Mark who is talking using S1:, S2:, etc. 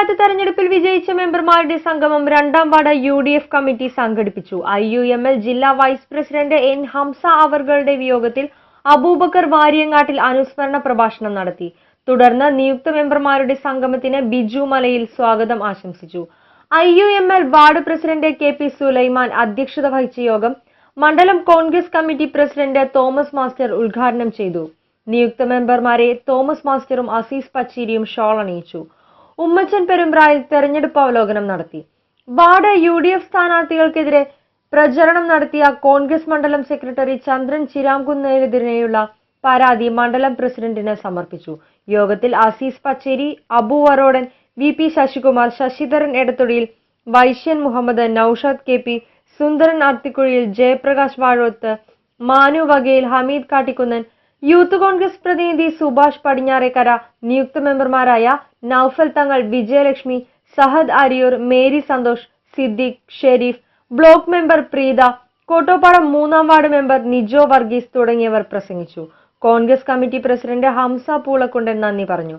S1: പഞ്ചായത്ത് തെരഞ്ഞെടുപ്പിൽ വിജയിച്ച മെമ്പർമാരുടെ സംഗമം രണ്ടാം ward U D F committee സംഘടിപ്പിച്ചു. ഐ യു എം എൽ ജില്ലാ വൈസ് പ്രസിഡന്റ് എൻ ഹംസ അവർകളുടെ വിയോഗത്തിൽ അബൂബക്കർ വാര്യങ്ങാട്ടിൽ അനുസ്മരണ പ്രഭാഷണം നടത്തി. തുടർന്ന് നിയുക്ത മെമ്പർമാരുടെ സംഗമത്തിന് ബിജു മലയിൽ സ്വാഗതം ആശംസിച്ചു. I U M L ward president K P Sulaiman അധ്യക്ഷത വഹിച്ച യോഗം മണ്ഡലം Congress committee president Thomas master ഉദ്ഘാടനം ചെയ്തു. നിയുക്ത മെമ്പർമാരെ തോമസ് മാസ്റ്ററും അസീസ് പച്ചീരിയും ഷോൾ അണിയിച്ചു. ഉമ്മച്ചൻ പെരുമ്പ്രായിൽ തെരഞ്ഞെടുപ്പ് അവലോകനം നടത്തി. വാർഡ് യു ഡി എഫ് സ്ഥാനാർത്ഥികൾക്കെതിരെ പ്രചരണം നടത്തിയ കോൺഗ്രസ് മണ്ഡലം സെക്രട്ടറി ചന്ദ്രൻ ചിരാംകുന്നതിനെതിരെയുള്ള പരാതി മണ്ഡലം പ്രസിഡന്റിന് സമർപ്പിച്ചു. യോഗത്തിൽ Azeez Pacheri Abu Varodan V P Sasikumar Sasidharan Edathodiyil Vaishyan Muhammad Noushad K P Sundaran Arthikuzhiyil Jayaprakash Vazhoth Manu Vakayil Hameed Kattikunnan youth Congress പ്രതിനിധി സുഭാഷ് പടിഞ്ഞാറേക്കര നിയുക്ത മെമ്പർമാരായ Noufal Thangal Vijayalakshmi Sahad Ariyur Mary Santhosh Siddique Sharif block member Preetha Kottopadam മൂന്നാം ward member Nijo Varghese തുടങ്ങിയവർ പ്രസംഗിച്ചു. Congress committee president Hamza പൂളക്കുണ്ടൻ നന്ദി പറഞ്ഞു.